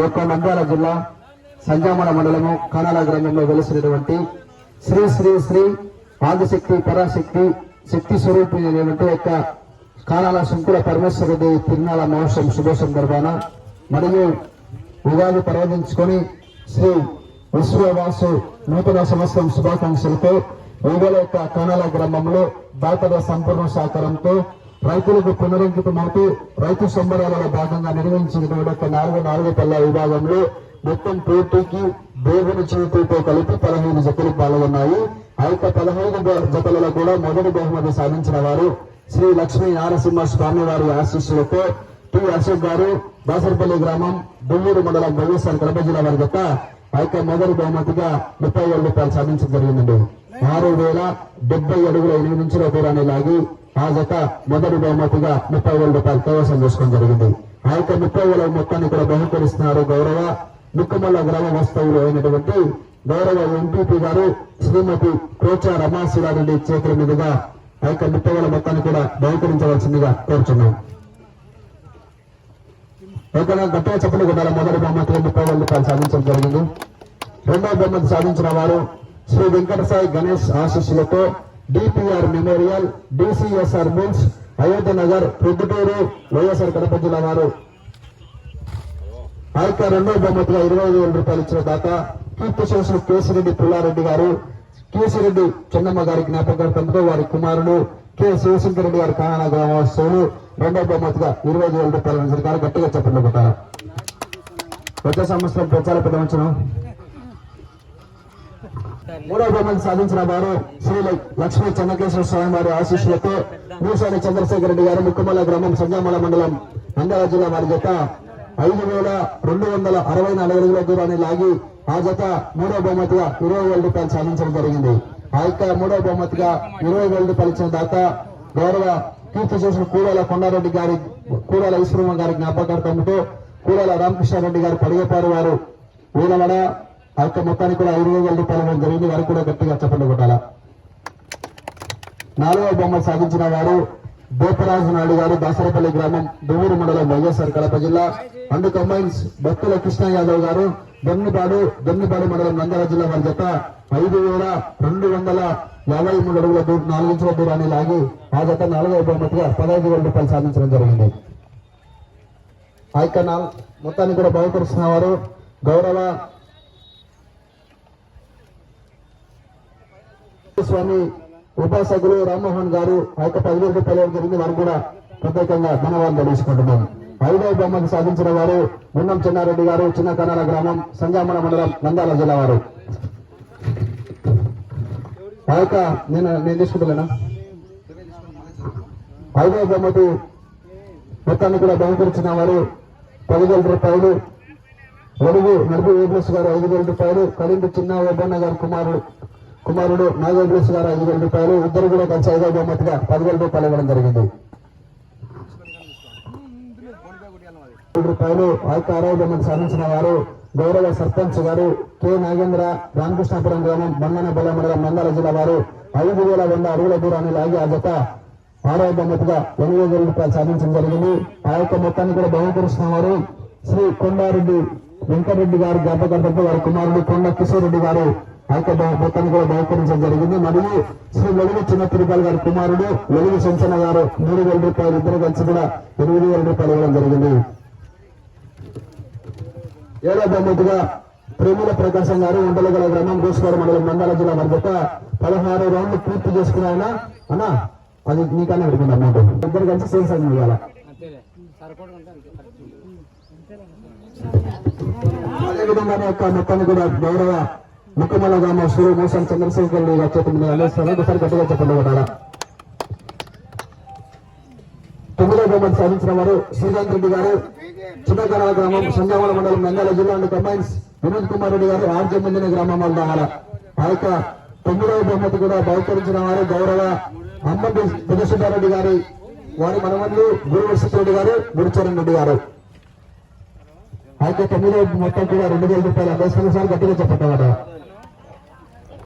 యొక్క నంద్యాల జిల్లా సంజామల మండలము కానాల గ్రామంలో వెలిసినటువంటి శ్రీ శ్రీ శ్రీ ఆదిశక్తి పరాశక్తి శక్తి స్వరూపిణి అనేటువంటి యొక్క కానాల శంకుల పరమేశ్వరుడి తిరునాళ మహోత్సవం శుభ సందర్భాన మరియు ఉగాది పర్వదించుకొని శ్రీ విశ్వవాసు నూతన సంవత్సరం శుభాకాంక్షలతో ఈవేళ యొక్క కానాల గ్రామంలో దాతల సంపూర్ణ సహకారంతో రైతులకు పునరంకితమవుతూ రైతు సంబరాలలో భాగంగా నిర్వహించినటువంటి ఒక నాలుగు నాలుగు పల్ల విభాగంలో మొత్తం పోటీకి దేవుని చేతితో కలిపి పదహైదు జతలు పాల్గొన్నాయి. ఆ యొక్క పదహైదు జతలలో కూడా మొదటి బహుమతి సాధించిన వారు శ్రీ లక్ష్మీ నారసింహ స్వామి వారి ఆశీస్సులతో టి అశోక్ గారు దాసరపల్లి గ్రామం దుమ్మూరు మండలం వైఎస్ఆర్ కడప జిల్లా వారి జత ఆ యొక్క మొదటి బహుమతిగా ముప్పై ఏడు రూపాయలు సాధించడం జరిగిందండి. ఆరు వేల డెబ్బై అడుగుల ఎనిమిది నుంచి దూరాన్ని లాగి ఆ జత మొదటి బహుమతిగా ముప్పై వేల రూపాయలు కైవసం చేసుకోవడం జరిగింది. ఆ యొక్క ముప్పై వేల మొత్తాన్ని కూడా బహుకరిస్తున్నారు గౌరవ ముక్కమల్ల గ్రామ వాస్తవులు అయినటువంటి గౌరవ ఎంపీపీ గారు శ్రీమతి కోచ రమాశిరారెడ్డి చేతుల మీదుగా ఆ యొక్క ముప్పై వేల మొత్తాన్ని కూడా బహుకరించవలసిందిగా కోరుచున్నాం. ఏదైనా గట్టిగా చెప్పలు కొట్టాలి మొదటి బహుమతిగా ముప్పై వేల రూపాయలు సాధించడం జరిగింది. రెండవ బహుమతి సాధించిన వారు శ్రీ వెంకటసాయి గణేష్ ఆశీస్సులతో DPR memorial DCSR mills Ayodhya Nagar Proddatur YSR Kadapa జిల్లా వారు. ఆ యొక్క రెండవ బహుమతిగా ఇరవై ఐదు వేల రూపాయలు ఇచ్చిన దాత కీర్తి చేసిన కేసిరెడ్డి పుల్లారెడ్డి గారు. కేసిరెడ్డి చెన్నమ్మ గారి జ్ఞాపకార్థంతో వారి కుమారుడు కె శివశంకర్ రెడ్డి గారి కానా గ్రామోత్సవులు రెండవ బహుమతిగా ఇరవై ఐదు వేల రూపాయలు సరికారు గట్టిగా చెప్పండి కొట్టారు. వచ్చే సంవత్సరం ప్రచార పెట్టవచ్చును మూడవ బహుమతి సాధించిన వారు శ్రీ లక్ష్మీ చెన్నకేశ్వర స్వామి వారి ఆశీస్సులతో మూసాని చంద్రశేఖర రెడ్డి గారు ముక్కమల్ల గ్రామం సంజామల మండలం మండల జిల్లా వారి జత ఐదు వేల రెండు వందల అరవై నాలుగు అడుగుల దూరాన్ని లాగి ఆ జత మూడవ బహుమతిగా ఇరవై వేల రూపాయలు సాధించడం జరిగింది. ఆ యొక్క మూడవ బహుమతిగా ఇరవై వేల రూపాయలు ఇచ్చిన దాత గౌరవ కీర్తి చేసిన కూడాల కొండారెడ్డి గారి కూడాల ఈశ్వరమ్మ గారి జ్ఞాపకార్థంతో కూడాల రామకృష్ణారెడ్డి గారు పడిగపారు వారు. వీలవడ ఆ యొక్క మొత్తానికి కూడా ఐదు వేల రూపాయలు ఇవ్వడం జరిగింది. వారికి కూడా గట్టిగా చెప్పండి కొట్టాల? నాలుగవ బొమ్మ సాధించిన వారు బోపరాజు నాయుడు గారు దాసరపల్లి గ్రామం దువ్వూరు మండలం వైఎస్ఆర్ కడప జిల్లా. అండ్ కంబైన్స్ భక్తుల కృష్ణ యాదవ్ గారు దొన్నిపాడు దొన్నిపాడు మండలం నంద్యాల జిల్లా వారి జత ఐదు వేల రెండు వందల యాభై మూడు అడుగుల దూరం నాలుగు ఇంచుల దూరాన్ని లాగి ఆ జత నాలుగవ బహుమతిగా పదహైదు వేల రూపాయలు సాధించడం జరిగింది. ఆ యొక్క నాల్- మొత్తాన్ని కూడా బహుకరిస్తున్న వారు గౌరవ స్వామి ఉపాసకులు రామ్మోహన్ గారు ఆ యొక్క పదివేల రూపాయలు జరిగింది. వారు కూడా ప్రత్యేకంగా ధన్యవాదాలు తెలుసుకుంటున్నాం. ఐదవ బొమ్మకు సాధించిన వారు మున్నం చిన్నారెడ్డి గారు చిన్న కన్నాల గ్రామం సంజామణ మండలం నంద్యాల జిల్లా వారు. ఆ యొక్క నేను నేను తీసుకుంటున్నా ఐదవ బొమ్మకు మొత్తాన్ని కూడా బహుకరించిన వారు పదివేల రూపాయలు ఒడుగు నడుపు ఏబ్లెస్ గారు ఐదు వేల రూపాయలు కడింపు చిన్న ఓబన్న గారు కుమారుడు కుమారుడు నాగేంద్రేష్ గారు ఐదు వేల రూపాయలు. ఇద్దరు కూడా కలిసి ఐదో బహుమతిగా పదివేల రూపాయలు ఇవ్వడం జరిగింది. రూపాయలు ఆ అరవై బహుమతి సాధించిన వారు గౌరవ సర్పంచ్ గారు కె నాగేంద్ర రామకృష్ణాపురం గ్రామం బంధన బల మండలం మండల జిల్లా వారు ఐదు వేల వంద అడుగుల దూరాన్ని లాగి ఆ జత ఆరో బహుమతిగా ఎనిమిది వేల రూపాయలు సాధించడం జరిగింది. ఆ యొక్క మొత్తాన్ని కూడా బహుకరిస్తున్న వారు శ్రీ కొండారెడ్డి వెంకరెడ్డి గారు జ్ఞాపకార్థంతో వారి కుమారుడు కొండ కిషోర్ రెడ్డి గారు ఆ మొత్తాన్ని కూడా బహుకరించడం జరిగింది. మరియు శ్రీ వెలుగు చిన్న తిరుపతి గారి కుమారుడు వెలుగు సంచన గారు మూడు వేల రూపాయలు ఇద్దరు కలిసి కూడా ఎనిమిది వేల రూపాయలు ఇవ్వడం జరిగింది. ఏడో బహుమతిగా ప్రేముల ప్రకాశం గారు ఉండలగల గ్రామం గోసుగారు మండలం నంద్యాల జిల్లా మధ్యత పదహారు రౌండ్లు పూర్తి చేసుకున్న ఆయన. అన్నా అది నీకన్నా పెట్టుకుంటా అమౌంట్. ఇద్దరు కలిసి సేమ్ సైజ్ ఇవ్వాలి అదేవిధంగా యొక్క మొత్తాన్ని కూడా గౌరవ ముక్కమల్ల గ్రామ సూర్య మోసం చంద్రశేఖర్ రెడ్డి గారు చేతి మీద అందిస్తారు ఒకసారి గట్టిగా చెప్పండి కొట్టాలా తొమ్మిదో బహుమతి సాధించిన వారు శ్రీకాంత్ రెడ్డి గారు చిన్నకరాల గ్రామం సంజామల మండలం నంద్యాల జిల్లా అండ్ కంబైన్స్ వినోద్ కుమార్ రెడ్డి గారు ఆర్జమందిన గ్రామం వల్ల ఆ యొక్క తొమ్మిదవ బహుమతి కూడా బహుకరించిన వారు గౌరవ అమ్మటి పుదసుధారెడ్డి గారి వారి మనవన్లు గురువర్షిత్ రెడ్డి గారు గురుచరణ్ రెడ్డి గారు. అయితే యొక్క మొత్తం కూడా రెండు వేల రూపాయలు. అదే సార్ గట్టిగా చెప్పండి